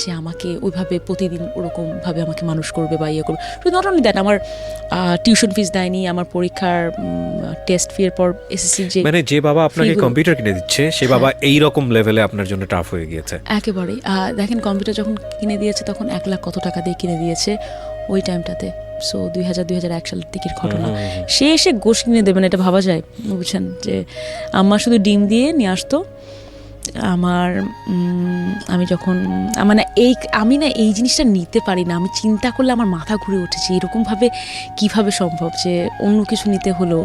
সে আমাকে ওইভাবে প্রতিদিন ওরকমভাবে আমাকে মানুষ করবে বা ইয়ে করবে। শুধু নট অনলি দ্যাট আমার টিউশন ফিস দেয়নি আমার পরীক্ষার টেস্ট ফি এর পর এসএসসি যে মানে যে বাবা আপনাকে কম্পিউটার কিনে দিচ্ছে সে বাবা এই রকম লেভেলে আপনার জন্য টাফ হয়ে গিয়েছে। একেবারেই। আহ, দেখেন কম্পিউটার যখন কিনে দিয়েছে তখন এক লাখ কত টাকা দিয়ে কিনে দিয়েছে ওই টাইমটাতে সো দুই হাজার দুই হাজার এক সালের দিকের ঘটনা। সে এসে গোশ কিনে দেবেন এটা ভাবা যায় বুঝছেন? যে আম্মা শুধু ডিম দিয়ে নিয়ে আসতো আমার আমি যখন আমার না এই, আমি না এই জিনিসটা নিতে পারি না। আমি চিন্তা করলে আমার মাথা ঘুরে উঠেছে এরকমভাবে কীভাবে সম্ভব যে অন্য কিছু নিতে হলো।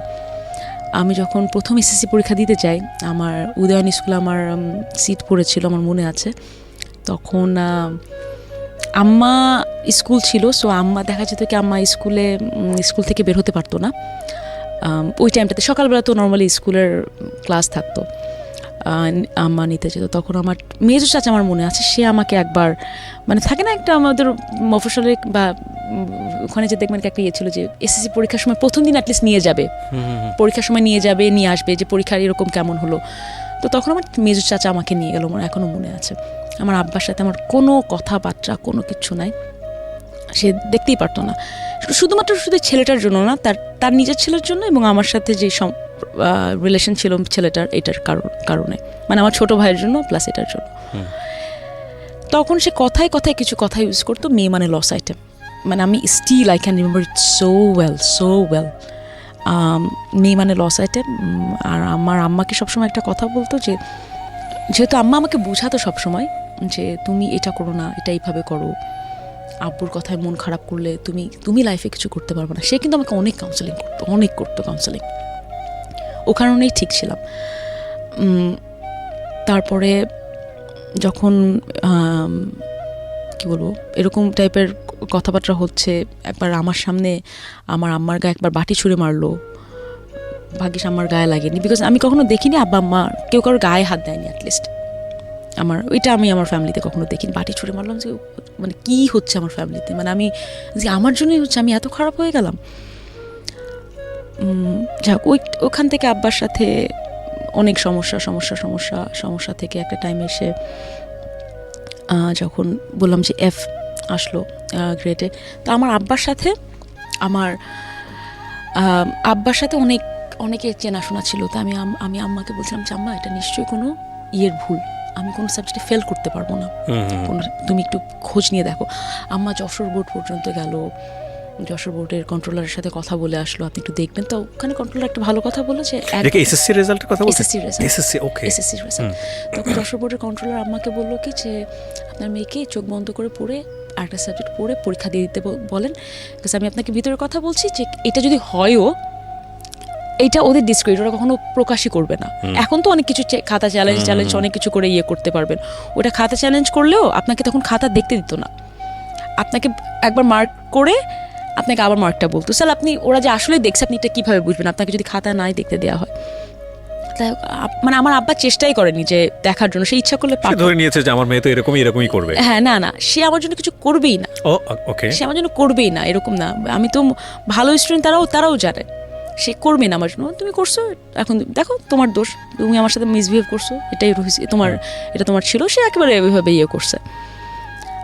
আমি যখন প্রথম এসএসসি পরীক্ষা দিতে যাই, আমার উদয়ন স্কুলে আমার সিট পড়েছিল, আমার মনে আছে। তখন আম্মা স্কুল ছিল সো আম্মা দেখা যেত কি আম্মা স্কুলে স্কুল থেকে বের হতে পারতো না। ওই টাইমটাতে সকালবেলা তো নর্মালি স্কুলের ক্লাস থাকতো। আম্মা নিতে যেত তখন আমার মেজর চাচা আমার মনে আছে সে আমাকে একবার মানে থাকে না একটা আমাদের মফসলে বা ওখানে যে দেখবেন কি একটা ইয়ে ছিল যে এসএসসি পরীক্ষার সময় প্রথম দিন অ্যাটলিস্ট নিয়ে যাবে। পরীক্ষার সময় নিয়ে যাবে নিয়ে আসবে যে পরীক্ষার এরকম কেমন হলো। তো তখন আমার মেজর চাচা আমাকে নিয়ে গেল আমার এখনও মনে আছে। আমার আব্বার সাথে আমার কোনো কথাবার্তা কোনো কিছু নাই। সে দেখতেই পারতো না। শুধুমাত্র শুধু ছেলেটার জন্য না তার তার নিজের ছেলের জন্য এবং আমার সাথে যে রিলেশন ছিল ছেলেটার এটার কারণ কারণে। মানে আমার ছোট ভাইয়ের জন্য প্লাস এটার জন্য। তখন সে কথায় কথায় কিছু কথা ইউজ করতো মেয়ে মানে লস আইটেম মানে আমি still I can remember it so well so well মেয়ে মানে লস আইটেম আর আমার আম্মাকে সবসময় একটা কথা বলতো যে যেহেতু আম্মা আমাকে বোঝাতো সবসময় যে তুমি এটা করো না এটা এইভাবে করো। আব্বুর কথায় মন খারাপ করলে তুমি তুমি লাইফে কিছু করতে পারবে না। সে কিন্তু আমাকে অনেক কাউন্সেলিং করতো অনেক করতো কাউন্সেলিং ও কারণেই ঠিক ছিলাম। তারপরে যখন কি বলব, এরকম টাইপের কথাবার্তা হচ্ছে, একবার আমার সামনে আমার আম্মার গায়ে একবার বাটি ছুঁড়ে মারলো। ভাগ্যিস আমার গায়ে লাগেনি বিকজ আমি কখনো দেখিনি আব্বা, আম্মা, কেউ কারোর গায়ে হাত দেয়নি অ্যাটলিস্ট আমার, ওইটা আমি আমার ফ্যামিলিতে কখনো দেখিনি, বাটি ছুঁড়ে মারলাম যে মানে কী হচ্ছে আমার ফ্যামিলিতে মানে আমি, যে আমার জন্যই হচ্ছে, আমি এত খারাপ হয়ে গেলাম। যাক ওই ওখান থেকে আব্বার সাথে অনেক সমস্যা সমস্যা সমস্যা সমস্যা থেকে একটা টাইম এসে যখন বললাম যে এফ আসলো গ্রেটে তো আমার আব্বার সাথে আমার আব্বার সাথে অনেক অনেকের চেনাশোনা ছিল তো আমি আমি আম্মাকে বলছিলাম যে আম্মা এটা নিশ্চয়ই কোনো ইয়ের ভুল। আমি কোনো সাবজেক্টে ফেল করতে পারব না। তুমি একটু খোঁজ নিয়ে দেখো। আম্মা যশোর বোর্ড পর্যন্ত গেল যশোর বোর্ডের কন্ট্রোলারের সাথে কথা বলে আসলো। আপনি একটু দেখবেন। তো ওখানে কন্ট্রোলার একটা ভালো কথা বলে যে এটা কি এসএসসি রেজাল্টের কথা বলছেন SSC result SSC okay SSC result তখন যশোর বোর্ডের কন্ট্রোলার আমাকে বলল কি যে আপনার মেয়েকে চোখ বন্ধ করে পড়ে আরেকটা সাবজেক্ট পড়ে পরীক্ষা দিয়ে দিতে বলেন। বিকজ আমি আপনাকে ভিতরে কথা বলছি যে এটা যদি হয়ও এটা ওদের ডিসক্রিট ওরা কখনো প্রকাশই করবে না। এখন তো অনেক কিছু খাতা চ্যালেঞ্জ চ্যালেঞ্জ অনেক কিছু করে ইয়ে করতে পারবেন। ওটা খাতা চ্যালেঞ্জ করলেও আপনাকে তখন খাতা দেখতে দিত না। আপনাকে একবার মার্ক করে আপনাকে আবার মার্কটা বলতো। স্যার আপনি ওরা যে আসলে দেখছে আপনি এটা কীভাবে বুঝবেন? আপনাকে যদি খাতা নাই দেখতে দেওয়া হয়। মানে আমার আব্বা চেষ্টাই করেনি যে দেখার জন্য। সে ইচ্ছা করলে। ধরে নিয়েছে যে আমার মেয়ে তো এরকমই এরকমই করবে। হ্যাঁ না না। সে আমার জন্য কিছু করবেই না। ও ওকে। সে আমার জন্য করবেই না এরকম না। আমি তো ভালো স্টুডেন্ট তারাও তারাও জানে। সে করবে না আমার জন্য। তুমি করছ এখন দেখো তোমার দোষ। তুমি আমার সাথে মিসবিহেভ করছ এটাই রয়েছে তোমার এটা তোমার ছিল। সে একেবারে এভাবে ইয়ে করছে।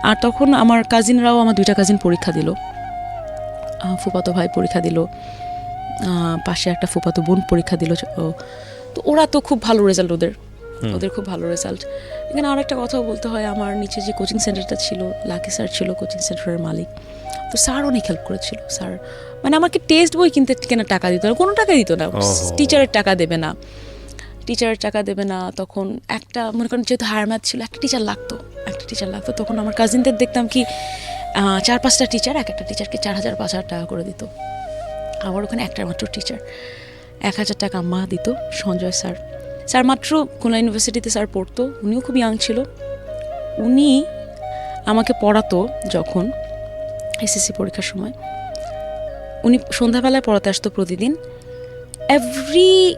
আর তখন আমার কাজিনরাও আমার দুইটা কাজিন পরীক্ষা দিল। ফুফাতো ভাই পরীক্ষা দিল। পাশে একটা ফুপাতো বোন পরীক্ষা দিল ও, তো ওরা তো খুব ভালো রেজাল্ট ওদের। ওদের খুব ভালো রেজাল্ট এখানে আর একটা কথাও বলতে হয় আমার নিচে যে কোচিং সেন্টারটা ছিল লাকি স্যার ছিল কোচিং সেন্টারের মালিক। তো স্যার অনেক হেল্প করেছিল স্যার মানে আমাকে টেস্ট বই কিনতে কেনা টাকা দিত না? কোনো টাকা দিত না। টিচারের টাকা দেবে না। টিচারের টাকা দেবে না তখন একটা মনে করেন যেহেতু হায়ার ম্যাথ ছিল একটা টিচার লাগতো। একটা টিচার লাগতো। তখন আমার কাজিনদের দেখতাম কি চার পাঁচটা টিচার এক একটা টিচারকে চার হাজার পাঁচ হাজার টাকা করে দিত। আমার ওখানে একটা মাত্র টিচার এক হাজার টাকা মা দিত সঞ্জয় স্যার। স্যার মাত্র খুলনা ইউনিভার্সিটিতে স্যার পড়তো উনিও খুব ইয়াং ছিল। উনি আমাকে পড়াতো যখন এসএসসি পরীক্ষার সময়। উনি সন্ধ্যাবেলায় পড়াতে আসতো প্রতিদিন। এভরি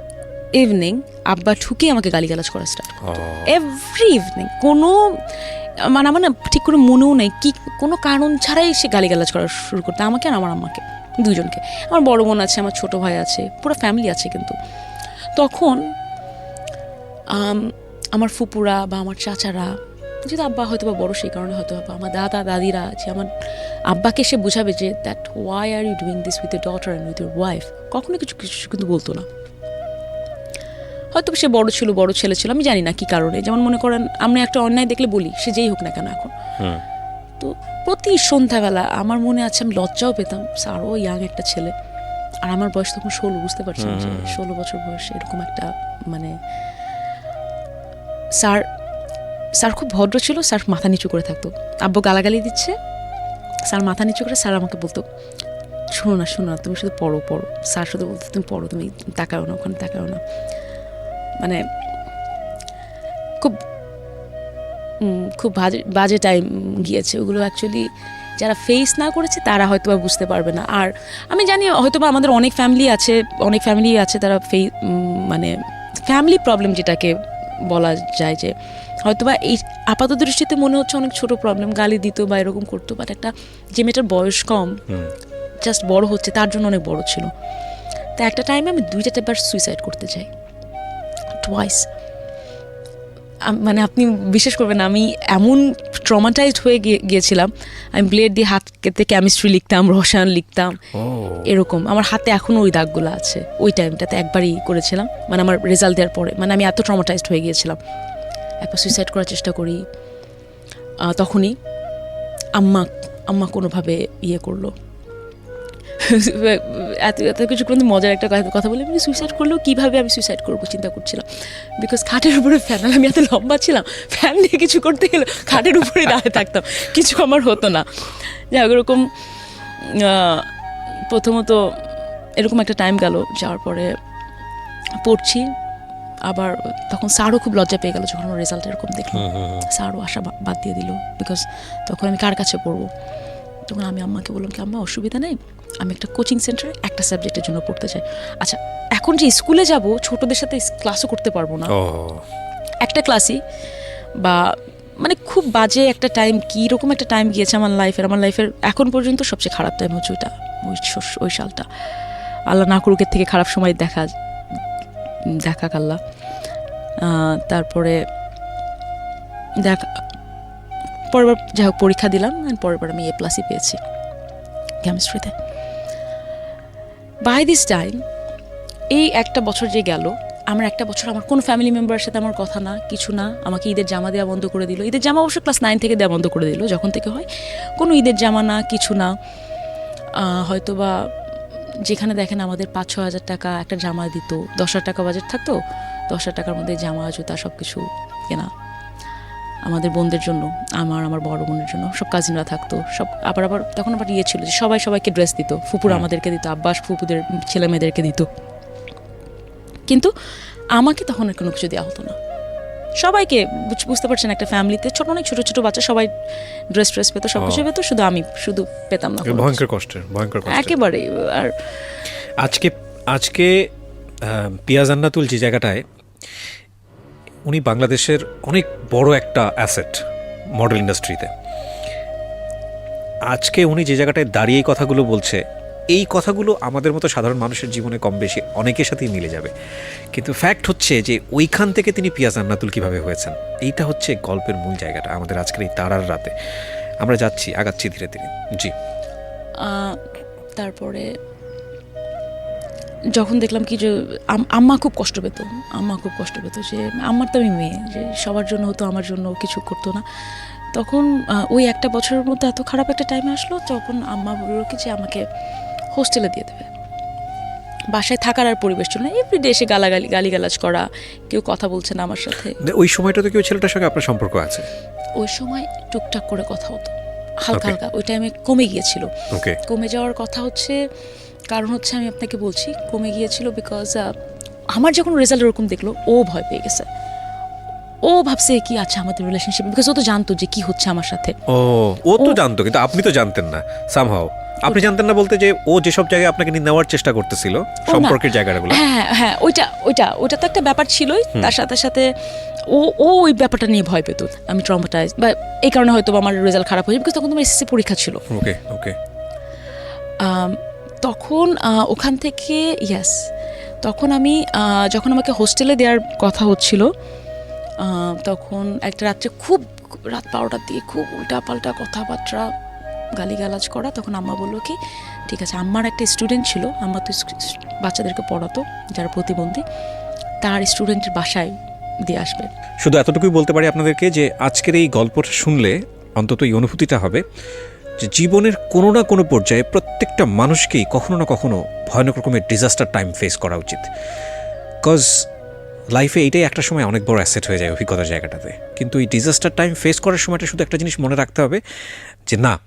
ইভিনিং আব্বা ঠুকে আমাকে গালিগালাজ করা স্টার্ট করতো। এভরি ইভিনিং কোনো মানে আমার না ঠিক করে মনেও নেই কি, কোনো কারণ ছাড়াই সে গালিগালাজ করা শুরু করতে। আমাকে আর আমার আম্মাকে, দুজনকে। আমার বড় বোন আছে, আমার ছোট ভাই আছে, পুরো ফ্যামিলি আছে কিন্তু। তখন আমার ফুপুরা বা আমার চাচারা, যেহেতু আব্বা হয়তো বা বড়ো, সেই কারণে হয়তো বা আমার দাদা, দাদিরা যে আমার আব্বাকে সে বোঝাবে যে that why are you doing this with a daughter and with your wife কখনো কিছু কিছু কিন্তু বলতো না। হয়তো সে বড় ছিল বড় ছেলে ছিল আমি জানি না কি কারণে। যেমন মনে করেন আমরা একটা অন্যায় দেখলে বলি সে যেই হোক না কেন এখন। তো প্রতি সন্ধ্যাবেলা আমার মনে আছে আমি লজ্জাও পেতাম আরও ইয়াং একটা ছেলে। আর আমার বয়স তখন ষোলো বুঝতে পারছেন যে ষোলো বছর বয়স এরকম একটা মানে স্যার স্যার খুব ভদ্র ছিল স্যার মাথা নিচু করে থাকতো। আব্বু গালাগালি দিচ্ছে স্যার মাথা নিচু করে স্যার আমাকে বলতো শোনো না শোনো না তুমি শুধু পড়ো পড়ো। স্যার শুধু বলতো তুমি পড়ো তুমি তাকাও না ওখানে তাকাও না। মানে খুব খুব বাজে বাজে টাইম গিয়েছে। ওগুলো অ্যাকচুয়ালি যারা ফেস না করেছে তারা হয়তো বা বুঝতে পারবে না। আর আমি জানি হয়তো বা আমাদের অনেক ফ্যামিলি আছে অনেক ফ্যামিলি আছে তারা ফে মানে ফ্যামিলি প্রবলেম যেটাকে বলা যায় যে হয়তো বা এই আপাত দৃষ্টিতে মনে হচ্ছে অনেক ছোট প্রবলেম গালি দিত বা এরকম করতো বাট একটা যে মেয়েটার বয়স কম জাস্ট বড় হচ্ছে তার জন্য অনেক বড় ছিল। তা একটা টাইমে আমি দুইটা বার সুইসাইড করতে চাই। টুয়াইস মানে আপনি বিশ্বাস করবেন আমি এমন ট্রমাটাইজড হয়ে গিয়ে- গিয়েছিলাম। আমি ব্লেড দিয়ে হাত কেটে কেমিস্ট্রি লিখতাম রসায়ন লিখতাম এরকম। আমার হাতে এখনও ওই দাগগুলো আছে। ওই টাইমটাতে একবারই করেছিলাম। মানে আমার রেজাল্ট দেওয়ার পরে। মানে আমি এত ট্রমাটাইজড হয়ে গিয়েছিলাম। একবার সুইসাইড করার চেষ্টা করি। তখনই আম্মা আম্মা কোনোভাবে ইয়ে করল। এত এত কিছু কিন্তু মজার একটা কথা- বলে আমি সুইসাইড করলেও কীভাবে আমি সুইসাইড করব চিন্তা করছিলাম। বিকজ খাটের উপরে ফ্যান আমি এত লম্বা ছিলাম ফ্যান দিয়ে কিছু করতে গেলে খাটের উপরে দাঁড়িয়ে থাকতাম। কিছু আমার হতো না। যাই হোক এরকম প্রথমত এরকম একটা টাইম গেল যাওয়ার পরে পড়ছি। আবার তখন স্যারও খুব লজ্জা পেয়ে গেল যখন আমার রেজাল্ট এরকম দেখল। স্যারও আশা বাদ দিয়ে দিল। বিকজ তখন আমি কার কাছে পড়ব? তখন আমি আম্মাকে বললাম কি আম্মা অসুবিধা নেই? আমি একটা কোচিং সেন্টারে একটা সাবজেক্টের জন্য পড়তে চাই। আচ্ছা এখন যে স্কুলে যাব ছোটদের সাথে ক্লাসও করতে পারব না। একটা ক্লাসই বা মানে খুব বাজে একটা টাইম কী রকম একটা টাইম গিয়েছে আমার লাইফের আমার লাইফের এখন পর্যন্ত সবচেয়ে খারাপ টাইম হচ্ছে ওইটা ওই ওই সালটা। আল্লাহ না করুকের থেকে খারাপ সময় দেখা দেখা কাল্লা। তারপরে দেখ পরের বার যাই হোক পরীক্ষা দিলাম and পরের বার আমি এ প্লাসই পেয়েছি। কেমিস্ট্রিতে বাই দিস টাইম এই একটা বছর যে গেল, আমার একটা বছর আমার কোনো ফ্যামিলি মেম্বারের সাথে আমার কথা না, কিছু না, আমাকে ঈদের জামা দেওয়া বন্ধ করে দিল। ঈদের জামা অবশ্য ক্লাস নাইন থেকে দেওয়া বন্ধ করে দিল, যখন থেকে হয়। কোনো ঈদের জামা না, কিছু না হয়তো বা যেখানে দেখেন আমাদের পাঁচ ছ হাজার টাকা একটা জামা দিত, দশ হাজার টাকা বাজেট থাকতো, দশ হাজার টাকার মধ্যে জামা, জুতা সব কিছু কেনা। আমাদের বোনদের জন্য আমার আমার বড় বোনের জন্য সব কাজিনরা থাকতো সব আবার আবার তখন আবার ইয়ে ছিল যে সবাই সবাইকে ড্রেস দিত ফুপুর আমাদেরকে দিত আব্বাস ফুপুদের ছেলে মেয়েদেরকে দিত। কিন্তু আমাকে তখন আর কোনো কিছু দেওয়া হতো না। সবাইকে বুঝ- বুঝতে পারছেন একটা ফ্যামিলিতে ছোট অনেক ছোট ছোট বাচ্চা সবাই ড্রেস ট্রেস পেতো সব কিছু পেতো শুধু আমি শুধু পেতাম না। ভয়ঙ্কর কষ্টের ভয়ঙ্কর একেবারেই আর আজকে আজকে আহ, পিয়া জান্নাতুল যে জায়গাটায়। উনি বাংলাদেশের অনেক বড় একটা অ্যাসেট মডেল ইন্ডাস্ট্রিতে আজকে উনি যে জায়গাটায় দাঁড়িয়ে কথাগুলো বলছে, এই কথাগুলো আমাদের মতো সাধারণ মানুষের জীবনে কম বেশি অনেকের সাথেই মিলে যাবে। কিন্তু ফ্যাক্ট হচ্ছে যে ওইখান থেকে তিনি পিয়াজ জান্নাতুল কীভাবে হয়েছেন, এইটা হচ্ছে গল্পের মূল জায়গাটা আমাদের আজকের এই তারার রাতে। আমরা যাচ্ছি, আগাচ্ছি ধীরে ধীরে। জি। তারপরে যখন দেখলাম কি যে আম- আম্মা খুব কষ্ট পেত। আম্মা খুব কষ্ট পেত যে আমার তো আমি মেয়ে যে সবার জন্য হতো আমার জন্য কিছু করতো না। তখন ওই একটা বছরের মধ্যে এত খারাপ একটা টাইমে আসলো তখন আম্মা বলল কি যে আমাকে হোস্টেলে দিয়ে দেবে। বাসায় থাকার আর পরিবেশ ছিল না। এভরিডে এসে গালাগালি গালিগালাজ করা কেউ কথা বলছে না আমার সাথে। ওই সময়টাতে কি ওই ছেলেটার সঙ্গে আপনার সম্পর্ক আছে? ওই সময় টুকটাক করে কথা হতো। হালকা হালকা ওই টাইমে কমে গিয়েছিল। কমে যাওয়ার কথা হচ্ছে কারণ হচ্ছে আমি আপনাকে বলছি কমে গিয়েছিল বিকজ আমার যখন রেজাল্ট ওরকম দেখল ও ভয় পেয়ে গেছে। ও ভাবছে কি আছে আমাদের রিলেশনশিপ বিকজ ও তো জানতো যে কি হচ্ছে আমার সাথে। ও ও তো জানতো কিন্তু আপনি তো জানতেন না সামহাও আপনি জানতেন না বলতে যে ও যেসব জায়গায় আপনাকে নিয়ে নেওয়ার চেষ্টা করতেছিল সম্পর্কের জায়গাগুলো। হ্যাঁ হ্যাঁ হ্যাঁ ওইটা ওইটা ওইটা তো একটা ব্যাপার ছিলই। তার সাথে সাথে ও ও ওই ব্যাপারটা নিয়ে ভয় পেত আমি ট্রমাটাইজ বা এই কারণে হয়তো আমার রেজাল্ট খারাপ হয়েছে বিকজ তখন তোমার এসএসসি পরীক্ষা ছিল। ওকে ওকে তখন ওখান থেকে ইয়াস তখন আমি যখন আমাকে হোস্টেলে দেওয়ার কথা হচ্ছিল তখন একটা রাত্রে খুব, রাত বারোটার দিকে খুব উল্টা পাল্টা কথাবার্তা, গালিগালাজ করা, তখন আম্মা বলল কি, ঠিক আছে, আম্মার একটা স্টুডেন্ট ছিল, আম্মা তো বাচ্চাদেরকে পড়াতো, যারা প্রতিবন্ধী, তার স্টুডেন্টের বাসায় দিয়ে আসবে। শুধু এতটুকুই বলতে পারি আপনাদেরকে যে, আজকের এই গল্পটা শুনলে অন্তত এই অনুভূতিটা হবে। যে জীবনের কোনো না কোনো পর্যায়ে প্রত্যেকটা মানুষকেই কখনো না কখনো ভয়ানক রকমের ডিজাস্টার টাইম ফেস করা উচিত। কজ লাইফে এইটাই একটা সময় অনেক বড় অ্যাসেট হয়ে যায় অভিজ্ঞতার জায়গাটাতে। কিন্তু এই ডিজাস্টার টাইম ফেস করার সময়টা শুধু একটা জিনিস মনে রাখতে হবে যে, না,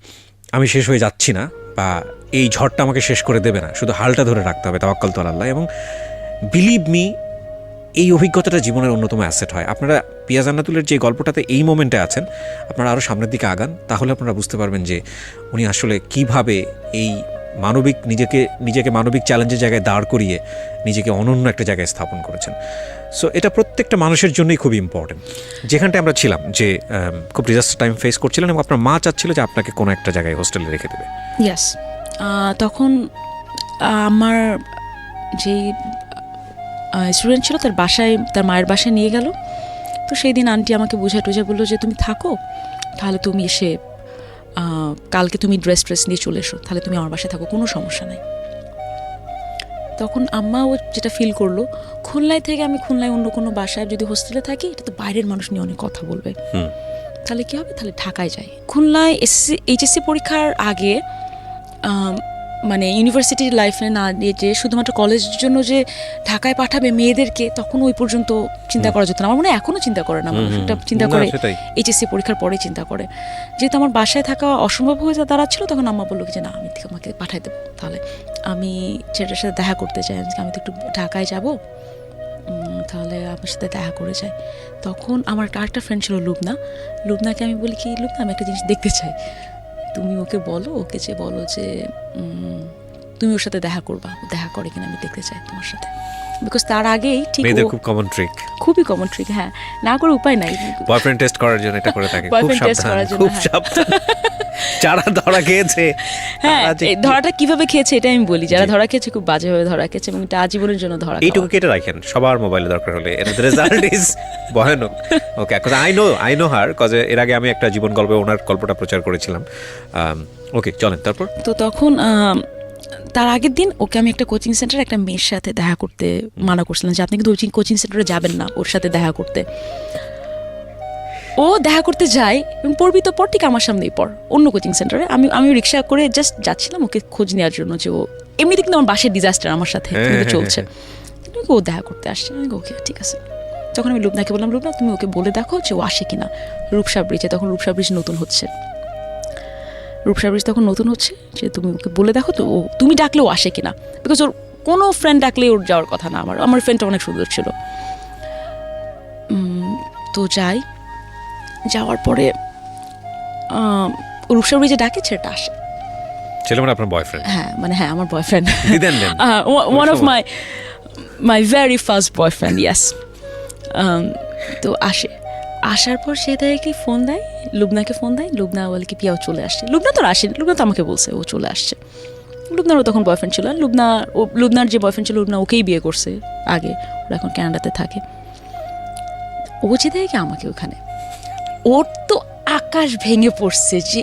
আমি শেষ হয়ে যাচ্ছি না বা এই ঝড়টা আমাকে শেষ করে দেবে না। শুধু হালটা ধরে রাখতে হবে তাওয়াক্কাল তো আল্লাহ এবং বিলিভ মি এই অভিজ্ঞতাটা জীবনের অন্যতম অ্যাসেট হয়। আপনারা পিয়া জান্নাতুলের যে গল্পটাতে এই মোমেন্টে আছেন, আপনারা আরও সামনের দিকে আগান, তাহলে আপনারা বুঝতে পারবেন যে উনি আসলে কীভাবে এই মানবিক নিজেকে নিজেকে মানবিক চ্যালেঞ্জের জায়গায় দাঁড় করিয়ে নিজেকে অনন্য একটা জায়গায় স্থাপন করেছেন। সো এটা প্রত্যেকটা মানুষের জন্যই খুব ইম্পর্টেন্ট যেখানটায় আমরা ছিলাম যে খুব ডিজাস্টার টাইম ফেস করছিলেন এবং আপনার মা চাচ্ছিল যে আপনাকে কোনো একটা জায়গায় হোস্টেলে রেখে দেবে। ইয়াস তখন আমার যে স্টুডেন্ট ছিল তার বাসায় তার মায়ের বাসায় নিয়ে গেল। তো সেই দিন আন্টি আমাকে বুঝে টুঝে বলল যে তুমি থাকো তাহলে তুমি এসে কালকে তুমি ড্রেস ট্রেস নিয়ে চলে এসো তাহলে তুমি আমার বাসায় থাকো কোনো সমস্যা নাই। তখন আম্মাও যেটা ফিল করল খুলনায় থেকে আমি খুলনায় অন্য কোনো বাসায় যদি হোস্টেলে থাকি এটা তো বাইরের মানুষ নিয়ে অনেক কথা বলবে। তাহলে কী হবে? তাহলে ঢাকায় যাই। খুলনায় এসএসসি এইচএসসি পরীক্ষার আগে মানে ইউনিভার্সিটির লাইফে না যে শুধুমাত্র কলেজের জন্য যে ঢাকায় পাঠাবে মেয়েদেরকে তখন ওই পর্যন্ত চিন্তা করা যেত না। আমার মনে হয় এখনও চিন্তা করে না। একটা চিন্তা করে। এইচএসসি পরীক্ষার পরে চিন্তা করে। যেহেতু আমার বাসায় থাকা অসম্ভব হয়ে যা দাঁড়াচ্ছিল তখন আম্মা বলল যে না আমি আমাকে পাঠাই দেবো। তাহলে আমি ছেলেটার সাথে দেখা করতে চাই। আজকে আমি তো একটু ঢাকায় যাব। তাহলে আমার সাথে দেখা করে যাই। তখন আমার একটা আরেকটা ফ্রেন্ড ছিল লুবনা। লুবনাকে আমি বলি কি লুবনা আমি একটা জিনিস দেখতে চাই। তুমি ওকে বলো, ওকে যে বলো যে তুমি ওর সাথে দেখা করবা দেখা করে কিনা আমি দেখতে চাই তোমার সাথে। বিকজ তার আগেই ঠিক মেয়েদের খুব কমন ট্রিক খুবই কমন ট্রিক হ্যাঁ। না করে উপায় নাই। বয়ফ্রেন্ড টেস্ট করার জন্য এটা করে থাকে। খুব সাবধান খুব হ্যাঁ। সাবধান। যারা ধরা খেয়েছে হ্যাঁ ধরাটা কীভাবে খেয়েছে এটা আমি বলি। যারা ধরা খেয়েছে খুব বাজে বাজেভাবে ধরা খেয়েছে এবং এটা আজীবনের জন্য ধরা এইটুকু। কেটে রাখেন। সবার মোবাইলে দরকার হলে। এর রেজাল্ট ইজ ভয়ানক। Okay I know I know her cause এর আগে আমি একটা জীবন গল্পে ওনার গল্পটা প্রচার করেছিলাম। ওকে চলেন তারপর? তো তখন তার আগের দিন ওকে আমি একটা কোচিং সেন্টারে একটা মেয়ের সাথে দেখা করতে মানা করছিলাম যে আপনি কিন্তু ওই কোচিং সেন্টারে যাবেন না ওর সাথে দেখা করতে। ও দেখা করতে যায় এবং পড়বি তো পর ঠিক আমার সামনেই পড় অন্য কোচিং সেন্টারে আমি আমি রিক্সা করে জাস্ট যাচ্ছিলাম ওকে খোঁজ নেওয়ার জন্য যে ও এমনিতে কিন্তু আমার বাসের ডিজাস্টার আমার সাথে হ্যাঁ, হ্যাঁ, চলছে। কিন্তু ও দেখা করতে আসছে। আমি ওকে ঠিক আছে। তখন আমি লুবনাকে বললাম লুবনা তুমি ওকে বলে দেখো যে ও আসে কিনা। রূপসা ব্রিজে তখন রূপসা ব্রিজ নতুন হচ্ছে। রূপসা ব্রিজ তখন নতুন হচ্ছে যে তুমি ওকে বলে দেখো তো ও তুমি ডাকলেও আসে কিনা? বিকজ ওর কোনো ফ্রেন্ড ডাকলে ওর যাওয়ার কথা না আমার। আমার ফ্রেন্ডটা অনেক সুন্দর ছিল। তো যাই। যাওয়ার পরে রূপসা ব্রিজে ডাকে ছেলেটা আসে। ছেলে মানে আপনার বয়ফ্রেন্ড হ্যাঁ মানে হ্যাঁ আমার boyfriend one of my my very first boyfriend yes তো আসে। আসার পর সে কি ফোন দেয়, লুবনাকে ফোন দেয়, লুবনা বলে কি পিয়াও চলে আসছে। লুবনা তো আসেনি, লুবনা তো আমাকে বলছে, ও চলে আসছে। লুবনারও তখন বয়ফ্রেন্ড ছিল, লুবনা, ও, লুবনার যে বয়ফ্রেন্ড ছিল, লুবনা ওকেই বিয়ে করছে আগে, ওরা এখন ক্যানাডাতে থাকে। ও যে দেয় কি আমাকে ওখানে। ওর তো আকাশ ভেঙে পড়ছে যে,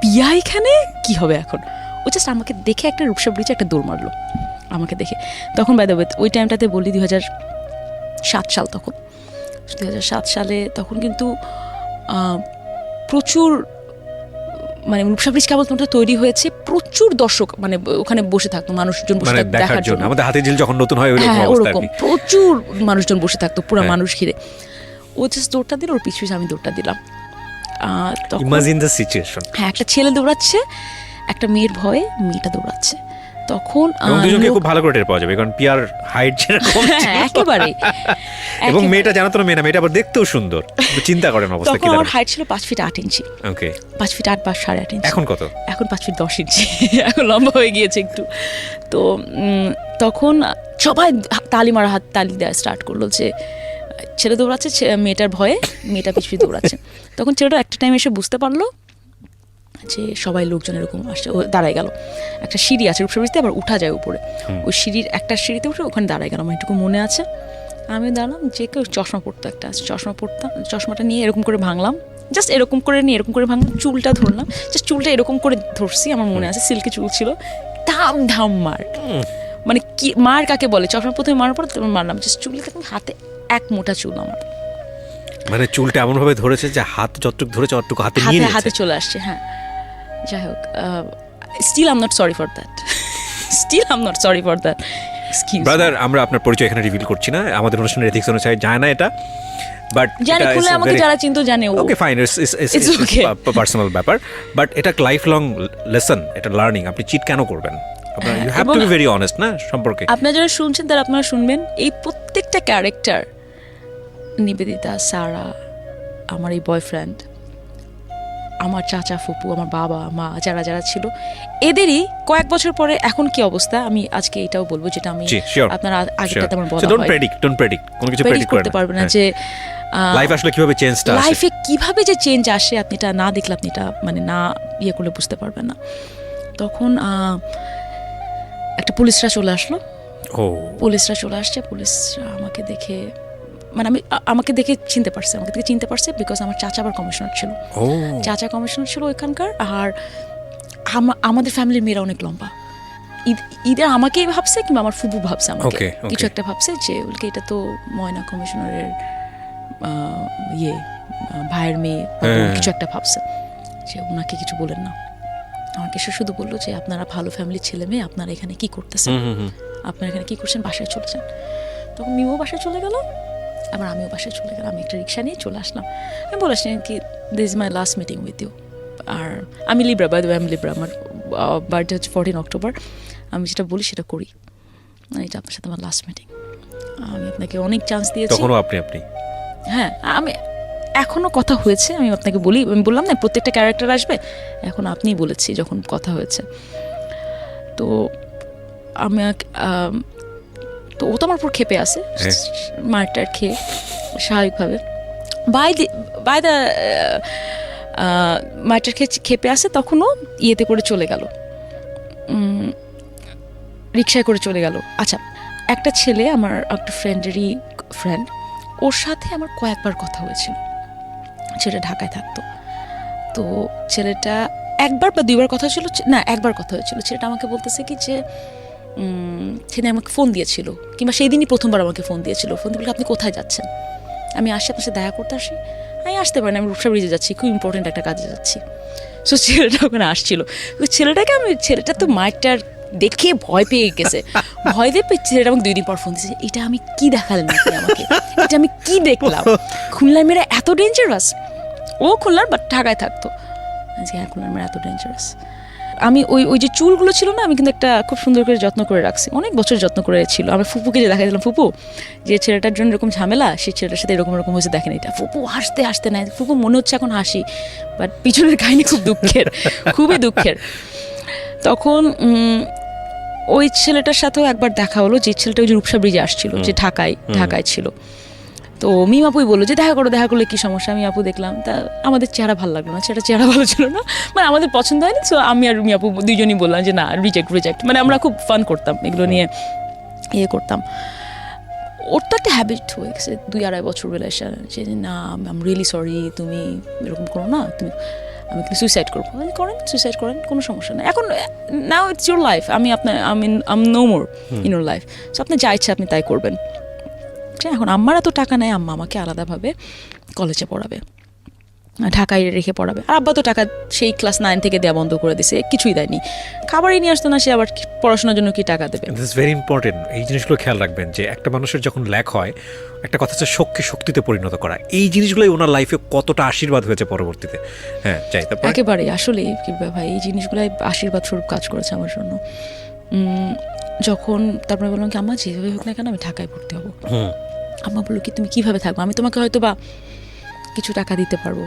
পিয়া এখানে? কি হবে এখন? ও জাস্ট আমাকে দেখে একটা রূপসা ব্রিজে একটা দৌড় মারলো, আমাকে দেখে। তখন বাই দ্য ওই টাইমটাতে বলি দু হাজার সাত সাল তখন। দুই হাজার সাত সালে তখন কিন্তু প্রচুর মানে রূপসা ব্রিজ কেবল তোমার তৈরি হয়েছে প্রচুর দর্শক মানে ওখানে বসে থাকতো মানুষজন বসে মানে থাকতো দেখার জন্য। আমাদের হাতে ঝিল যখন নতুন হয় হ্যাঁ ওরকম। প্রচুর মানুষজন বসে থাকতো পুরো হ্যাঁ। মানুষ ঘিরে। ও জাস্ট দৌড়টা দিল ওর পিছু পিছু আমি দৌড়টা দিলাম। ইমাজিন দ্য সিচুয়েশন হ্যাঁ একটা ছেলে দৌড়াচ্ছে একটা মেয়ের ভয়ে মেয়েটা দৌড়াচ্ছে। তখন দুজনকে খুব ভালো করে টের পাওয়া যাবে কারণ পিয়ার হাইট যেরকম হ্যাঁ একেবারে এবং মেয়েটা জানাতো না মেয়ে না মেয়েটা আবার দেখতেও সুন্দর। চিন্তা করেন অবস্থা তখন আমার হাইট ছিল পাঁচ ফিট আট ইঞ্চি। ওকে পাঁচ ফিট আট বা সাড়ে আট ইঞ্চি। এখন কত? এখন পাঁচ ফিট দশ ইঞ্চি। এখন লম্বা হয়ে গিয়েছে একটু। তো উম, তখন সবাই তালি মারা হাত তালি দেওয়া স্টার্ট করল যে ছেলে দৌড়াচ্ছে মেয়েটার ভয়ে মেয়েটা পিছু পিছু দৌড়াচ্ছে। তখন ছেলেটা একটা টাইম এসে বুঝতে পারল যে সবাই লোকজন এরকম আসছে ও দাঁড়ায় গেল। একটা সিঁড়ি আছে রূপসা আবার উঠা যায় উপরে। ওই সিঁড়ির একটা সিঁড়িতে উঠে ওখানে দাঁড়ায় গেলাম এটুকু মনে আছে। আমি দাঁড়ালাম যে কেউ চশমা পরতো একটা চশমা পরতাম চশমাটা নিয়ে এরকম করে ভাঙলাম। জাস্ট এরকম করে নিয়ে এরকম করে ভাঙলাম চুলটা ধরলাম। জাস্ট চুলটা এরকম করে ধরছি আমার মনে আছে সিল্কি চুল ছিল। ধাম ধাম মার মানে কি মার কাকে বলে? চশমা প্রথমে মারার পর তারপর মারলাম। জাস্ট চুলটা দেখলাম হাতে এক মোটা চুল আমার। মানে চুলটা এমনভাবে ধরেছে যে হাত যতটুকু ধরেছে অতটুকু হাতে নিয়ে হাতে হাতে চলে আসছে হ্যাঁ। যাই হোক still am not sorry for that still am not sorry for that brother আমরা আপনার পরিচয় এখানে রিভিল করছি না। আমাদের অনুষ্ঠানের এথিক্স অনুসারে যায় না এটা। বাট জানে খুলে আমাকে যারা চিনতো জানে okay fine It's okay. Personal ব্যাপার। বাট এটা লাইফ লং লেসন এটা লার্নিং আপনি চিট কেন করবেন? আপনার you have to be very honest না সম্পর্কে? আপনারা যারা শুনছেন তারা আপনারা শুনবেন এই প্রত্যেকটা ক্যারেক্টার নিবেদিতা সারা আমার এই বয়ফ্রেন্ড আমার চাচা ফুপু আমার বাবা মা যারা যারা ছিল এদেরই কয়েক বছর পরে এখন কি অবস্থা? আমি আজকে এটাও বলব যেটা আমি আপনারা আগেটা তেমন বলা ডোন্ট হয়। প্রেডিক্ট ডোন্ট প্রেডিক্ট কোনো কিছু প্রেডিক্ট করতে পারবে না যে লাইফ আসলে কীভাবে চেঞ্জটা আসে? লাইফে কীভাবে যে চেঞ্জ আসে আপনি এটা না দেখলে আপনি এটা মানে না ইয়ে করলে বুঝতে পারবেন না। তখন একটা পুলিশরা চলে আসলো। ও। পুলিশরা চলে আসছে পুলিশরা আমাকে দেখে মানে আমি আমাকে দেখে চিনতে পারছে আমাকে দেখে চিনতে পারছে বিকজ আমার চাচা আবার কমিশনার ছিল। চাচা কমিশনার ছিল ওইখানকার আর আমাদের ফ্যামিলির মেয়েরা অনেক লম্বা। ঈদের আমাকেই ভাবছে কিংবা আমার ফুবু ভাবছে আমাকে. কিছু একটা ভাবছে যে বলকে এটা তো ময়না কমিশনারের ইয়ে ভাইয়ের মেয়ে বোন, হ্যাঁ। কিছু একটা ভাবছে। যে ওনাকে কিছু বলেন না। আমাকে সে শুধু বলল যে আপনারা ভালো ফ্যামিলির ছেলে মেয়ে আপনারা এখানে কি করতেছেন। আপনারা এখানে কি করছেন? বাসায় চলে যান। তখন মিমো বাসায় চলে গেল। আবার আমিও বাসায় চলে গেলাম আমি একটা রিক্সা নিয়ে চলে আসলাম। আমি বলে আসলাম কি this is my last meeting with you আর আমি লিব্রা বাই দ্য আমি লিব্রা আমার বার্থডে হচ্ছে ফোরটিন অক্টোবর আমি যেটা বলি সেটা করি। এটা আপনার সাথে আমার লাস্ট মিটিং আমি আপনাকে অনেক চান্স দিয়েছি। তখনও আপনি আপনি? হ্যাঁ আমি এখনও কথা হয়েছে আমি আপনাকে বলি আমি বললাম না প্রত্যেকটা ক্যারেক্টার আসবে। এখন আপনিই বলেছি যখন কথা হয়েছে। তো আম, তো ও তো আমার উপর খেপে হ্যাঁ। মারটার খেয়ে স্বাভাবিকভাবে। বাই দি বাই দ্য মারটার খেয়ে খেপে আসে তখনও ইয়েতে করে চলে গেল। রিক্সায় করে চলে গেল। আচ্ছা একটা ছেলে আমার একটা ফ্রেন্ডেরই ফ্রেন্ড ওর সাথে আমার কয়েকবার কথা হয়েছিল। ছেলেটা ঢাকায় থাকতো। তো ছেলেটা একবার বা দুইবার কথা ছিল না একবার কথা হয়েছিল। ছেলেটা আমাকে বলতেছে কি যে সেদিন আমাকে ফোন দিয়েছিল, কিংবা সেই দিনই প্রথমবার আমাকে ফোন দিয়েছিল। ফোন দিয়ে আপনি কোথায় যাচ্ছেন? আমি আসি আপনার সাথে দেখা করতে আসি। আমি আসতে পারি না আমি রূপসা ব্রিজে যাচ্ছি, খুব ইম্পর্টেন্ট একটা কাজে যাচ্ছি। সো ছেলেটা ওখানে আসছিল। ছেলেটাকে আমি, ছেলেটা তো মায়েরটার দেখে ভয় পেয়ে গেছে। ভয় দিয়ে পেয়ে ছেলেটা আমাকে দুই দিন পর ফোন দিয়েছে, এটা আমি কি দেখালেন আপনি আমাকে? এটা আমি কি দেখলাম? খুলনার মেয়েরা এত ডেঞ্জারাস ও খুলনার বাট ঢাকায় থাকতো। আজকে হ্যাঁ খুলনার মেয়েরা এত ডেঞ্জারাস আমি ওই ওই যে চুলগুলো ছিল না আমি কিন্তু একটা খুব সুন্দর করে যত্ন করে রাখছি। অনেক বছর যত্ন করে ছিল। আমি ফুপুকে যে দেখাইছিলাম ফুপু যে ছেলেটার জন্য এরকম ঝামেলা সেই ছেলেটার সাথে এরকম এরকম হয়েছে দেখেন এটা। ফুপু হাসতে হাসতে নাই। ফুপু মনে হচ্ছে এখন হাসি বাট পিছনের কাহিনী খুব দুঃখের খুবই দুঃখের। তখন ওই ছেলেটার সাথেও একবার দেখা হলো যে ছেলেটা ওই যে রূপসা ব্রিজে আসছিল যে ঢাকায় ঢাকায় ছিল। তো মিম আপুই বলল যে দেখা করো দেখা করলে কি সমস্যা? আমি আপু দেখলাম তা আমাদের চেহারা ভালো লাগল না। সেটা চেহারা ভালো ছিল না। মানে আমাদের পছন্দ হয়নি সো আমি আর মি আপু দুইজনই বললাম যে না রিজেক্ট রিজেক্ট মানে আমরা খুব ফান করতাম এগুলো নিয়ে ইয়ে করতাম। ওর তো একটা হ্যাবিট হয়ে গেছে দুই আড়াই বছর রিলেশন যে না আম রিয়েলি সরি তুমি এরকম করো না তুমি আমি কিন্তু সুইসাইড করব। করেন সুইসাইড করেন কোনো সমস্যা নেই। এখন নাও ইটস ইউর লাইফ আমি আপনার আমি am no more in your life so আপনার যা ইচ্ছা আপনি তাই করবেন। আছে? এখন আম্মার এত টাকা নেয় আম্মা আমাকে আলাদাভাবে কলেজে পড়াবে ঢাকায় রেখে পড়াবে। আর আব্বা তো টাকা সেই ক্লাস নাইন থেকে দেওয়া বন্ধ করে দিছে কিছুই দেয়নি। খাবারই নিয়ে আসতো না সে আবার পড়াশোনার জন্য কি টাকা দেবে? দিস ভেরি ইম্পর্টেন্ট এই জিনিসগুলো খেয়াল রাখবেন যে একটা মানুষের যখন ল্যাক হয় একটা কথা হচ্ছে শোককে শক্তিতে পরিণত করা। এই জিনিসগুলোই ওনার লাইফে কতটা আশীর্বাদ হয়েছে পরবর্তীতে। হ্যাঁ যাই তারপর? একেবারে আসলে কি ভাই এই জিনিসগুলাই আশীর্বাদ স্বরূপ কাজ করেছে আমার জন্য। যখন তারপরে বললাম কি আমার যেভাবে হোক না কেন আমি ঢাকায় ভর্তি হব। হুম। আম্মা বলল কি তুমি কীভাবে থাকব? আমি তোমাকে হয়তো বা কিছু টাকা দিতে পারব।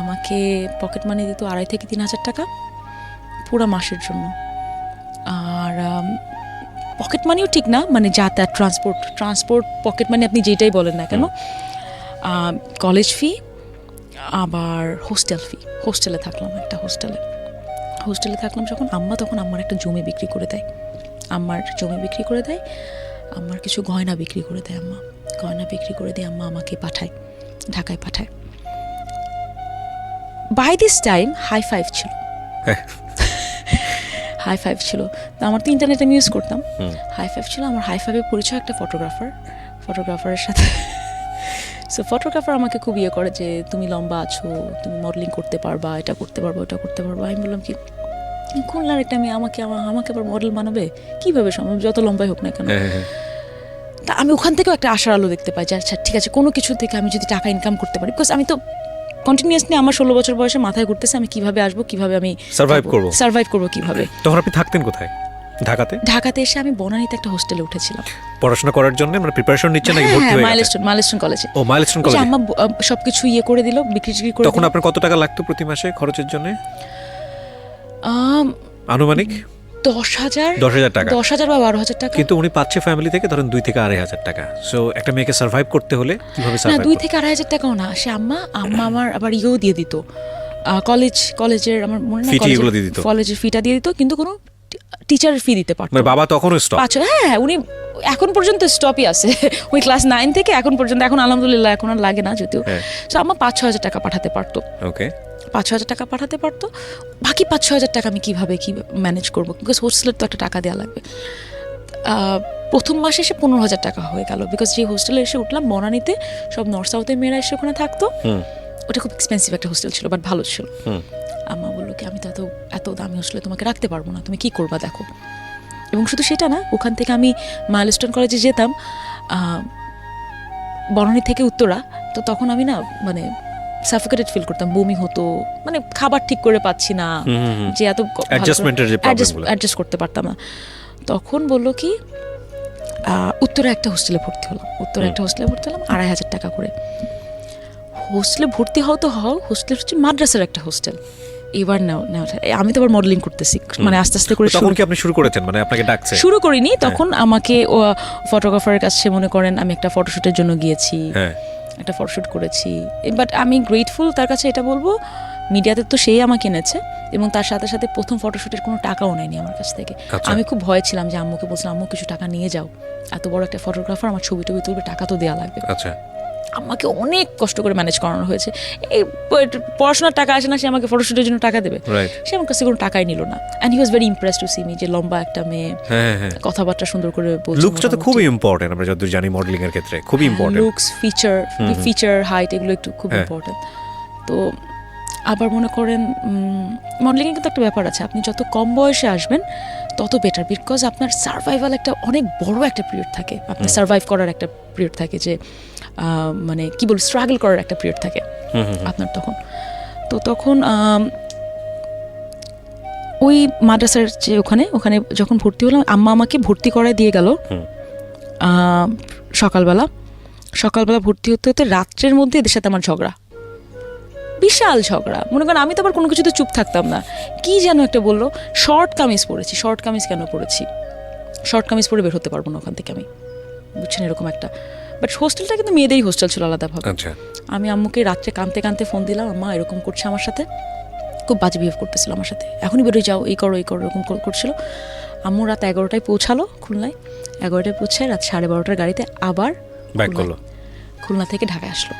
আমাকে পকেট মানি দিত আড়াই থেকে তিন হাজার টাকা পুরো মাসের জন্য। আর পকেট মানিও ঠিক না মানে যাতায়াত ট্রান্সপোর্ট ট্রান্সপোর্ট পকেট মানি আপনি যেটাই বলেন না কেন কলেজ ফি আবার হোস্টেল ফি। হোস্টেলে থাকলাম একটা হোস্টেলে। হোস্টেলে থাকলাম যখন আম্মা তখন আমার একটা জমি বিক্রি করে দেয়। আমার জমি বিক্রি করে দেয় আমার কিছু গয়না বিক্রি করে দেয় আম্মা। গয়না বিক্রি করে দিয়ে আম্মা আমাকে পাঠায় ঢাকায় পাঠায়। By this time high five ছিল। হ্যাঁ। হাই ফাইভ ছিল। তো আমার তো ইন্টারনেট আমি ইউজ করতাম। হাই ফাইভ ছিল। আমার হাই ফাইভের পরিচয় একটা ফটোগ্রাফার ফটোগ্রাফারের সাথে সো ফটোগ্রাফার আমাকে খুব ইয়ে করে যে তুমি লম্বা আছো তুমি মডেলিং করতে পারবা এটা করতে পারবা ওটা করতে পারবা। আমি বললাম কি খুলনার একটা মেয়ে আমাকে আমাকে আবার মডেল বানাবে? কীভাবে সম্ভব? যত লম্বাই হোক না কেন। হ্যাঁ, হ্যাঁ, তা আমি ওখান থেকেও একটা আশার আলো দেখতে পাই যে আচ্ছা ঠিক আছে কোনো কিছু থেকে আমি যদি টাকা ইনকাম করতে পারি। বিকজ আমি তো কন্টিনিউয়াসলি আমার ষোলো বছর বয়সে মাথায় ঘুরতেছে আমি কীভাবে আসব কীভাবে আমি Survive করব। সার্ভাইভ করব কীভাবে? তখন আপনি থাকতেন কোথায়? ঢাকাতে? ঢাকাতে এসে আমি বনানীতে একটা হোস্টেলে উঠেছিলাম। পড়াশোনা করার জন্য মানে প্রিপারেশন নিচ্ছেন নাকি ভর্তি হ্যাঁ মাইলস্টোন মাইলস্টোন কলেজে ও মাইলস্টোন কলেজে আম্মা সবকিছু ইয়ে করে দিল বিক্রি টিক্রি করে তখন আপনার কত টাকা লাগতো প্রতি মাসে খরচের জন্য? আনুমানিক? দশ হাজার? দশ হাজার টাকা। দশ হাজার বা বারো হাজার টাকা? কিন্তু উনি পাচ্ছে ফ্যামিলি থেকে ধরেন দুই থেকে আড়াই হাজার টাকা। সো একটা মেয়েকে সার্ভাইভ করতে হলে কীভাবে না দুই থেকে আড়াই হাজার টাকাও না। সে আম্মা আম্মা আমার আবার ইয়েও দিয়ে দিত। কলেজ কলেজের আমার মনে না কলেজের- ফিটা দিয়ে দিত। কিন্তু কোনো টিচারের ফি দিতে পারতো মানে। বাবা তখনও স্টপ পাঁচ হ্যাঁ হ্যাঁ, উনি এখন পর্যন্ত স্টপই আছে। ওই ক্লাস নাইন থেকে এখন পর্যন্ত এখন আলহামদুলিল্লাহ এখন আর লাগে না যদিও। হ্যাঁ। তো আমার পাঁচ ছ হাজার টাকা পাঠাতে পারতো। ওকে পাঁচ ছ হাজার টাকা পাঠাতে পারতো। বাকি পাঁচ ছ হাজার টাকা আমি কীভাবে কি ম্যানেজ করব? বিকজ হোস্টেলের তো একটা টাকা দেওয়া লাগবে। প্রথম মাসে এসে পনেরো হাজার টাকা হয়ে গেল। বিকজ যে হোস্টেলে এসে উঠলাম বনানীতে সব নর্থ সাউথের মেয়েরা এসে ওখানে থাকতো। ওটা খুব এক্সপেন্সিভ একটা হোস্টেল ছিল বাট ভালো ছিল। আম্মা বলল কি আমি তো এত এত দামি হোস্টেলে তোমাকে রাখতে পারব না। তুমি কি করবা দেখো? এবং শুধু সেটা না ওখান থেকে আমি মাইলস্টোন কলেজে যেতাম বনানী থেকে উত্তরা। তো তখন আমি না মানে সাফোকেটেড ফিল করতাম বমি হতো মানে খাবার ঠিক করে পাচ্ছি না। যে এত অ্যাডজাস্ট করতে পারতাম না। তখন বলল কি উত্তরে একটা হোস্টেলে ভর্তি হলাম। উত্তরে একটা হোস্টেলে ভর্তি হলাম আড়াই হাজার টাকা করে। হোস্টেলে ভর্তি হও তো হও হোস্টেল হচ্ছে মাদ্রাসার একটা হোস্টেল এবার নাও নাও আমি তো আবার মডেলিং করতেছি মানে আস্তে আস্তে করে তখন কি আপনি শুরু করেছেন? মানে আপনাকে ডাকছে? শুরু করিনি তখন আমাকে ফটোগ্রাফারের কাছে মনে করেন আমি একটা ফটোশুটের জন্য গিয়েছি। হ্যাঁ। একটা ফটোশ্যুট করেছি। বাট আমি গ্রেটফুল তার কাছে এটা বলব মিডিয়াতে তো সেই আমাকে এনেছে এবং তার সাথে সাথে প্রথম ফটোশ্যুটের কোনো টাকাও নেয়নি আমার কাছ থেকে। আচ্ছা। আমি খুব ভয় ছিলাম যে আম্মুকে বলছিলাম আম্মু কিছু টাকা নিয়ে যাও। এত বড় একটা ফটোগ্রাফার আমার ছবি টবি তুলবে টাকা তো দেওয়া লাগবে। আচ্ছা। আমাকে অনেক কষ্ট করে ম্যানেজ করানো হয়েছে। এই পড়াশোনার টাকা আসে না সে আমাকে ফটোশ্যুটের জন্য টাকা দেবে। সে আমার কাছে কোনো টাকাই নিল না। And he was very impress to see me যে লম্বা একটা মেয়ে হ্যাঁ হ্যাঁ কথাবার্তা সুন্দর করে বলছে লুকসটা তো খুবই ইম্পর্টেন্ট আমরা যতদূর জানি মডেলিং এর ক্ষেত্রে খুবই important looks feature feature height এগুলো একটু খুব হ্যাঁ। ইম্পর্টেন্ট তো আবার মনে করেন মডেলিংয়ে কিন্তু একটা ব্যাপার আছে। আপনি যত কম বয়সে আসবেন তত বেটার বিকজ আপনার সার্ভাইভাল একটা অনেক বড় একটা পিরিয়ড থাকে। আপনার সার্ভাইভ করার একটা পিরিয়ড থাকে যে মানে কি বল স্ট্রাগল করার একটা পিরিয়ড থাকে আপনার তখন। তো তখন ওই মাদ্রাসার যে ওখানে ওখানে যখন ভর্তি হলাম আম্মা আমাকে ভর্তি করায় দিয়ে গেল। সকালবেলা। সকালবেলা ভর্তি হতে হতে রাত্রের মধ্যে এদের সাথে আমার ঝগড়া। বিশাল ঝগড়া। মনে করেন আমি তো আবার কোনো কিছুতে চুপ থাকতাম না। কি যেন একটা বলল শর্ট কামিজ পরেছি শর্ট কামিজ কেন পরেছি? শর্ট কামিজ পরে বের হতে পারব না ওখান থেকে আমি। বুঝছেন? এরকম একটা বাট হোস্টেলটা কিন্তু মেয়েদেরই হোস্টেল ছিল আলাদাভাবে। আচ্ছা। আমি আম্মুকে রাত্রে কাঁদতে কাঁদতে ফোন দিলাম আম্মা এরকম করছে আমার সাথে? খুব বাজে বিহেভ করতেছিল আমার সাথে। এখনই বেরোয় যাও এই করো এই করো এরকম কল করছিল। আম্মু রাত এগারোটায় পৌঁছালো খুলনায়। এগারোটায় পৌঁছে রাত সাড়ে বারোটার গাড়িতে আবার খুলনা থেকে ঢাকায় আসলো।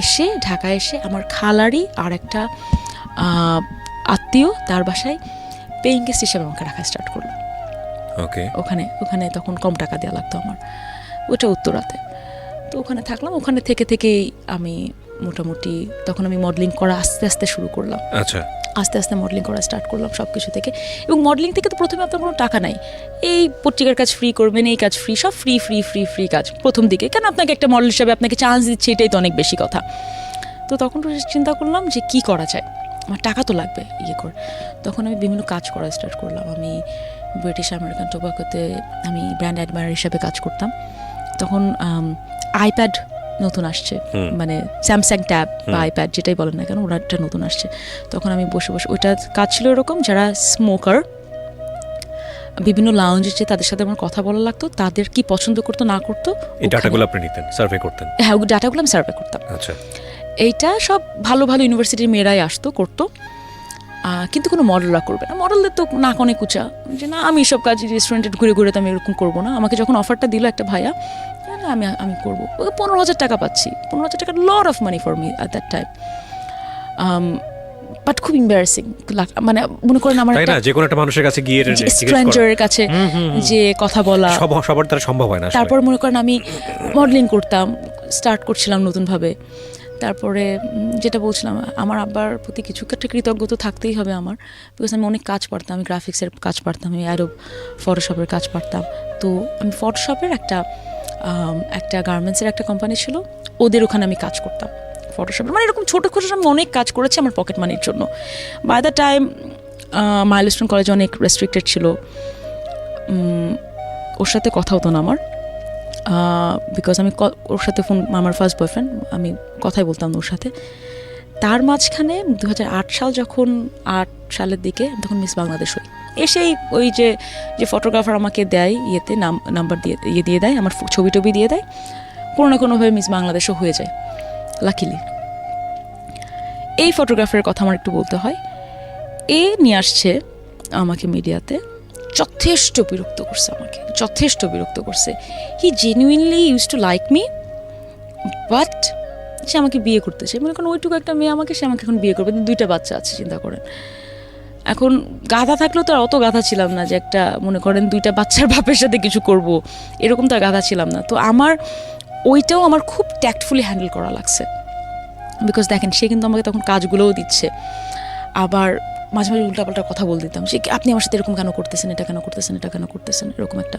এসে ঢাকায় এসে আমার খালারই আর একটা আত্মীয় তার বাসায় পেইং গেস্ট হিসেবে আমাকে রাখা স্টার্ট করল। ওকে ওখানে ওখানে তখন কম টাকা দেওয়া লাগতো আমার। ওটা উত্তরাতে। তো ওখানে থাকলাম। ওখানে থেকে থেকেই আমি মোটামুটি তখন আমি মডেলিং করা আস্তে আস্তে শুরু করলাম। আচ্ছা। আস্তে আস্তে মডেলিং করা স্টার্ট করলাম সব কিছু থেকে। এবং মডেলিং থেকে তো প্রথমে আপনার কোনো টাকা নাই। এই পত্রিকার কাজ ফ্রি করবেন এই কাজ ফ্রি সব ফ্রি ফ্রি ফ্রি ফ্রি কাজ প্রথম দিকে। কেন আপনাকে একটা মডেল হিসাবে আপনাকে চান্স দিচ্ছে এটাই তো অনেক বেশি কথা। তো তখন চিন্তা করলাম যে কি করা যায়? আমার টাকা তো লাগবে ইয়ে করে। তখন আমি বিভিন্ন কাজ করা স্টার্ট করলাম। আমি ব্রিটিশ আমেরিকান টোবাকোতে আমি ব্র্যান্ড অ্যাডমায়ার হিসাবে কাজ করতাম। তখন আইপ্যাড নতুন আসছে। মানে স্যামসাং ট্যাব বা আইপ্যাড যেটাই বলেন না কেন ওটা নতুন আসছে। তখন আমি বসে বসে ওইটা কাজ ছিল এরকম যারা স্মোকার বিভিন্ন লাউঞ্জে যে তাদের সাথে আমার কথা বলা লাগতো তাদের কি পছন্দ করতো না করতো এই ডাটাগুলো আপনি নিতেন সার্ভে করতেন? হ্যাঁ ওই ডাটাগুলো আমি সার্ভে করতাম। আচ্ছা। এইটা সব ভালো ভালো ইউনিভার্সিটির মেয়েরাই আসতো করতো। কিন্তু কোনো মডেলরা করবে না। মডেলদের তো নাক অনেক উঁচা। যে না আমি সব কাজ রেস্টুরেন্টে ঘুরে ঘুরে তো আমি এরকম করব না। আমাকে যখন অফারটা দিল একটা ভাইয়া না, আমি আমি করব। ওকে পনেরো হাজার টাকা পাচ্ছি। পনেরো হাজার টাকা lot of money for me at that time but খুব ইম্বারাসিং মানে মনে করেন আমার না? যে কোনো একটা মানুষের কাছে গিয়ে স্ট্রেঞ্জারের কাছে যে কথা বলা। সবার দ্বারা সম্ভব হয় না তারপর মনে করেন আমি মডেলিং করতাম স্টার্ট করছিলাম নতুনভাবে। তারপরে যেটা বলছিলাম, আমার আব্বার প্রতি কিছু একটা কৃতজ্ঞ তো থাকতেই হবে আমার বিকজ আমি অনেক কাজ পারতাম, আমি গ্রাফিক্সের কাজ পারতাম, আমি অ্যারোব ফটোশপের কাজ পারতাম। তো আমি ফটোশপের একটা একটা গার্মেন্টসের একটা কোম্পানি ছিল, ওদের ওখানে আমি কাজ করতাম ফটোশপের মানে এরকম ছোটো খোটো আমি অনেক কাজ করেছি আমার পকেট মানির জন্য। By the time milestone college অনেক রেস্ট্রিক্টেড ছিল ওর সাথে কথা হতো না আমার। বিকজ আমি ওর সাথে ফোন আমার ফার্স্ট বয়ফ্রেন্ড আমি কথাই বলতাম ওর সাথে। তার মাঝখানে দু হাজার আট সাল যখন আট সালের দিকে তখন মিস বাংলাদেশ হই। এসেই ওই যে যে ফটোগ্রাফার আমাকে দেয়, ইয়েতে নাম নাম্বার দিয়ে ইয়ে দিয়ে দেয়, আমার ছবি টবি দিয়ে দেয়, কোনো না কোনোভাবে মিস বাংলাদেশও হয়ে যায় লাকিলি এই ফটোগ্রাফারের কথা আমার একটু বলতে হয়। এ নিয়ে আসছে আমাকে মিডিয়াতে যথেষ্ট বিরক্ত করছে আমাকে, যথেষ্ট বিরক্ত করছে। He genuinely use to like me but সে আমাকে বিয়ে করতে চায়। মনে করেন ওইটুকু একটা মেয়ে আমাকে, সে আমাকে এখন বিয়ে করবে। দুইটা বাচ্চা আছে, চিন্তা করেন। এখন গাধা থাকলেও তো আর অত গাধা ছিলাম না যে একটা, মনে করেন দুইটা বাচ্চার বাপের সাথে কিছু করব। এরকম তো আর গাধা ছিলাম না। তো আমার, ওইটাও আমার খুব ট্যাক্টফুলি হ্যান্ডেল করা লাগছে। বিকজ দেখেন, সে কিন্তু আমাকে তখন কাজগুলোও দিচ্ছে। আবার মাঝে মাঝে উল্টাপাল্টা কথা বলে দিতাম। সে আপনি আমার সাথে এরকম কেন করতেছেন? এটা কেন করতেছেন? এটা কেন করতেছেন? এরকম একটা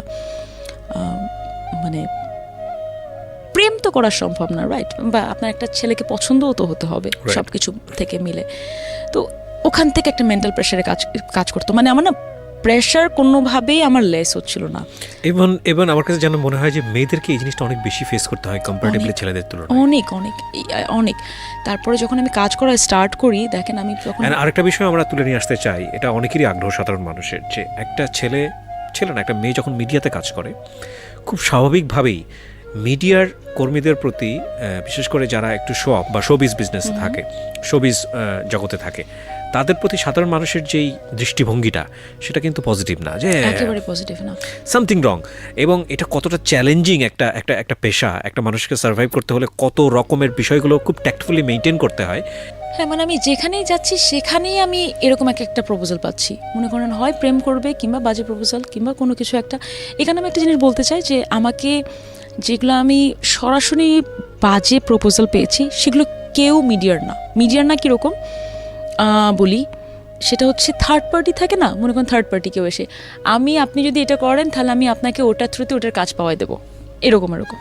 মানে প্রেম তো করা সম্ভব না রাইট বা আপনার একটা ছেলেকে পছন্দও তো হতে হবে. সব কিছু থেকে মিলে। তো ওখান থেকে একটা মেন্টাল প্রেশারে কাজ কাজ করতো। মানে আমার না প্রেশার কোনোভাবেই আমার লেস হচ্ছিল না। এবং এবং আমার কাছে যেন মনে হয় যে মেয়েদেরকে এই জিনিসটা অনেক বেশি ফেস করতে হয় কম্পারেটিভলি ছেলেদের তুলনায়। অনেক অনেক অনেক। তারপরে যখন আমি কাজ করা স্টার্ট করি দেখেন আমি যখন আরেকটা বিষয় আমরা তুলে নিয়ে আসতে চাই এটা অনেকেরই আগ্রহ সাধারণ মানুষের যে একটা ছেলে ছেলে না একটা মেয়ে যখন মিডিয়াতে কাজ করে খুব স্বাভাবিকভাবেই মিডিয়ার কর্মীদের প্রতি বিশেষ করে যারা একটু শো অফ বা শোবিজ বিজনেসে থাকে শোবিজ জগতে থাকে তাদের প্রতি সাধারণ মানুষের যেই দৃষ্টিভঙ্গিটা সেটা কিন্তু পজিটিভ না যে একেবারে পজিটিভ না। সামথিং রং এবং এটা কতটা চ্যালেঞ্জিং একটা একটা একটা পেশা একটা মানুষকে সার্ভাইভ করতে হলে কত রকমের বিষয়গুলো খুব ট্যাক্টফুলি মেনটেন করতে হয়। হ্যাঁ মানে আমি যেখানেই যাচ্ছি সেখানেই আমি এরকম এক একটা প্রপোজাল পাচ্ছি। মনে করেন হয় প্রেম করবে কিংবা বাজে প্রপোজাল কিংবা কোনো কিছু একটা। এখানে আমি একটা জিনিস বলতে চাই যে আমাকে যেগুলো আমি সরাসরি বাজে প্রপোজাল পেয়েছি সেগুলো কেউ মিডিয়ার না। মিডিয়ার না কীরকম? বলি, সেটা হচ্ছে থার্ড পার্টি থাকে না? মনে করেন থার্ড পার্টি কেউ এসে, আমি, আপনি যদি এটা করেন, তাহলে আমি আপনাকে ওটার থ্রুতে ওটার কাজ পাওয়াই দেবো। এরকম এরকম।